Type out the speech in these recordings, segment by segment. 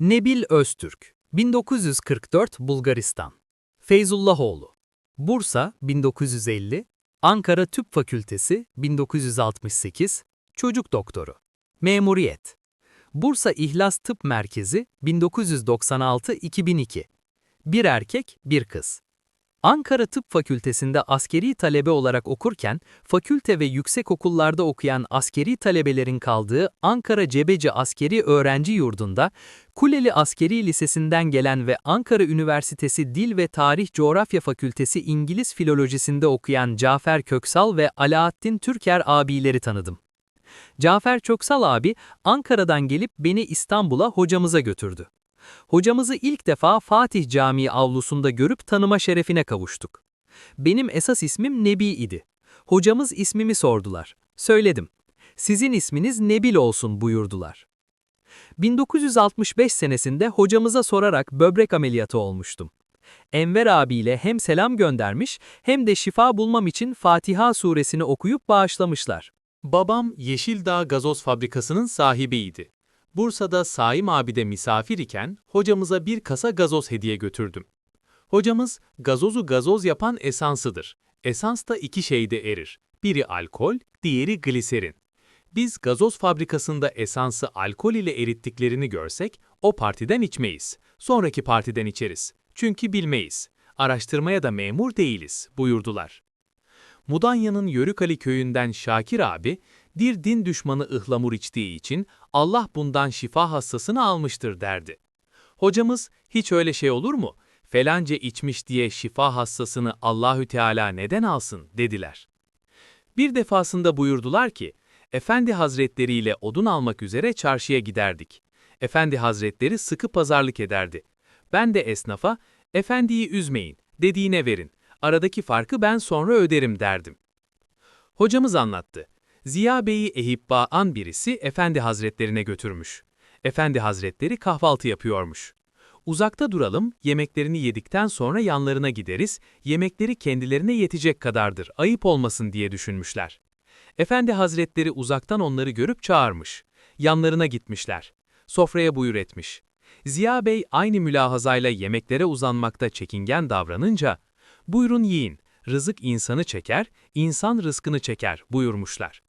Nebil Öztürk, 1944 Bulgaristan. Feyzullahoğlu, Bursa 1950, Ankara Tıp Fakültesi 1968, Çocuk Doktoru. Memuriyet. Bursa İhlas Tıp Merkezi 1996-2002. Bir erkek, bir kız. Ankara Tıp Fakültesinde askeri talebe olarak okurken, fakülte ve yüksek okullarda okuyan askeri talebelerin kaldığı Ankara Cebeci Askeri Öğrenci Yurdu'nda, Kuleli Askeri Lisesi'nden gelen ve Ankara Üniversitesi Dil ve Tarih Coğrafya Fakültesi İngiliz Filolojisi'nde okuyan Cafer Köksal ve Alaaddin Türker abileri tanıdım. Cafer Köksal abi, Ankara'dan gelip beni İstanbul'a hocamıza götürdü. Hocamızı ilk defa Fatih Camii avlusunda görüp tanıma şerefine kavuştuk. Benim esas ismim Nebi idi. Hocamız ismimi sordular. Söyledim. Sizin isminiz Nebil olsun buyurdular. 1965 senesinde hocamıza sorarak böbrek ameliyatı olmuştum. Enver abiyle hem selam göndermiş hem de şifa bulmam için Fatiha suresini okuyup bağışlamışlar. Babam Yeşildağ Gazoz Fabrikası'nın sahibiydi. Bursa'da Saim abide misafir iken hocamıza bir kasa gazoz hediye götürdüm. Hocamız gazozu gazoz yapan esansıdır. Esans da iki şeyde erir. Biri alkol, diğeri gliserin. Biz gazoz fabrikasında esansı alkol ile erittiklerini görsek o partiden içmeyiz. Sonraki partiden içeriz. Çünkü bilmeyiz. Araştırmaya da memur değiliz buyurdular. Mudanya'nın Yörükali köyünden Şakir abi, bir din düşmanı ıhlamur içtiği için Allah bundan şifa hassasını almıştır derdi. Hocamız, hiç öyle şey olur mu? Felanca içmiş diye şifa hassasını Allahü Teala neden alsın dediler. Bir defasında buyurdular ki, Efendi Hazretleri ile odun almak üzere çarşıya giderdik. Efendi Hazretleri sıkı pazarlık ederdi. Ben de esnafa, efendiyi üzmeyin, dediğine verin, aradaki farkı ben sonra öderim derdim. Hocamız anlattı. Ziya Bey'i Ehibba'an birisi Efendi Hazretlerine götürmüş. Efendi Hazretleri kahvaltı yapıyormuş. Uzakta duralım, yemeklerini yedikten sonra yanlarına gideriz, yemekleri kendilerine yetecek kadardır, ayıp olmasın diye düşünmüşler. Efendi Hazretleri uzaktan onları görüp çağırmış. Yanlarına gitmişler. Sofraya buyur etmiş. Ziya Bey aynı mülahazayla yemeklere uzanmakta çekingen davranınca, buyurun yiyin, rızık insanı çeker, insan rızkını çeker buyurmuşlar.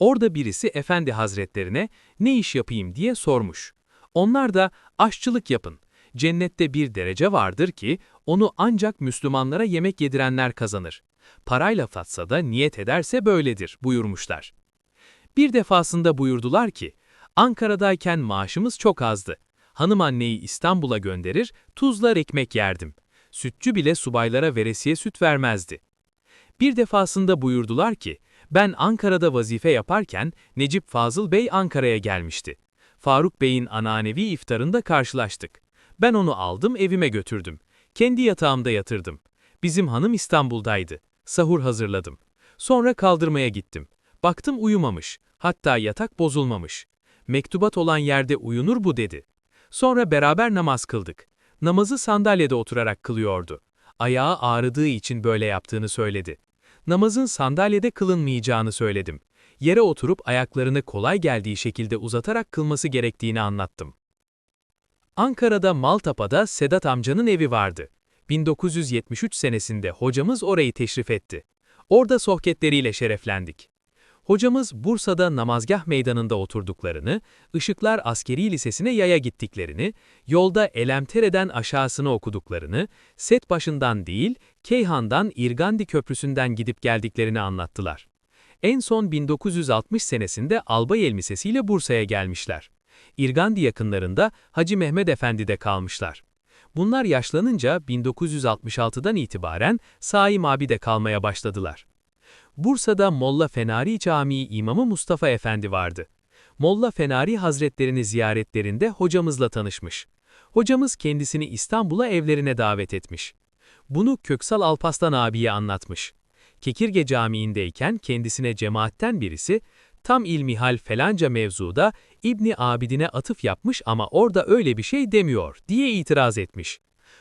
Orada birisi Efendi Hazretlerine ne iş yapayım diye sormuş. Onlar da aşçılık yapın. Cennette bir derece vardır ki onu ancak Müslümanlara yemek yedirenler kazanır. Parayla satsa da niyet ederse böyledir buyurmuşlar. Bir defasında buyurdular ki, Ankara'dayken maaşımız çok azdı. Hanım anneyi İstanbul'a gönderir, tuzlar ekmek yerdim. Sütçü bile subaylara veresiye süt vermezdi. Bir defasında buyurdular ki, ben Ankara'da vazife yaparken Necip Fazıl Bey Ankara'ya gelmişti. Faruk Bey'in ananevi iftarında karşılaştık. Ben onu aldım evime götürdüm. Kendi yatağımda yatırdım. Bizim hanım İstanbul'daydı. Sahur hazırladım. Sonra kaldırmaya gittim. Baktım uyumamış. Hatta yatak bozulmamış. Mektubat olan yerde uyunur bu dedi. Sonra beraber namaz kıldık. Namazı sandalyede oturarak kılıyordu. Ayağı ağrıdığı için böyle yaptığını söyledi namazın sandalyede kılınmayacağını söyledim. Yere oturup ayaklarını kolay geldiği şekilde uzatarak kılması gerektiğini anlattım. Ankara'da Maltapa'da Sedat amcanın evi vardı. 1973 senesinde hocamız orayı teşrif etti. Orada sohbetleriyle şereflendik. Hocamız Bursa'da namazgah meydanında oturduklarını, Işıklar Askeri Lisesi'ne yaya gittiklerini, yolda Elemtere'den aşağısını okuduklarını, set başından değil, Keyhan'dan İrgandi Köprüsü'nden gidip geldiklerini anlattılar. En son 1960 senesinde albay elbisesiyle Bursa'ya gelmişler. İrgandi yakınlarında Hacı Mehmet Efendi'de kalmışlar. Bunlar yaşlanınca 1966'dan itibaren Saim abi de kalmaya başladılar. Bursa'da Molla Fenari Camii İmamı Mustafa Efendi vardı. Molla Fenari Hazretlerini ziyaretlerinde hocamızla tanışmış. Hocamız kendisini İstanbul'a evlerine davet etmiş. Bunu Köksal Alpaslan abiye anlatmış. Kekirge Camii'ndeyken kendisine cemaatten birisi, tam ilmihal felanca mevzuda İbni Abidine atıf yapmış ama orada öyle bir şey demiyor diye itiraz etmiş.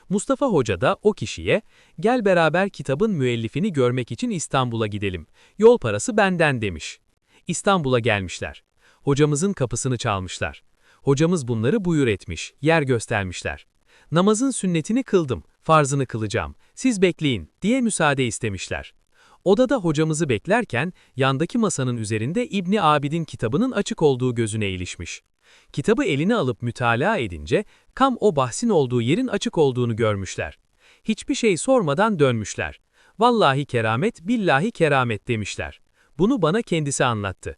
Mustafa Hoca da o kişiye, gel beraber kitabın müellifini görmek için İstanbul'a gidelim, yol parası benden demiş. İstanbul'a gelmişler. Hocamızın kapısını çalmışlar. Hocamız bunları buyur etmiş, yer göstermişler. Namazın sünnetini kıldım, farzını kılacağım, siz bekleyin diye müsaade istemişler. Odada hocamızı beklerken yandaki masanın üzerinde İbni Abidin kitabının açık olduğu gözüne ilişmiş. Kitabı eline alıp mütalaa edince kam o bahsin olduğu yerin açık olduğunu görmüşler. Hiçbir şey sormadan dönmüşler. Vallahi keramet, billahi keramet demişler. Bunu bana kendisi anlattı.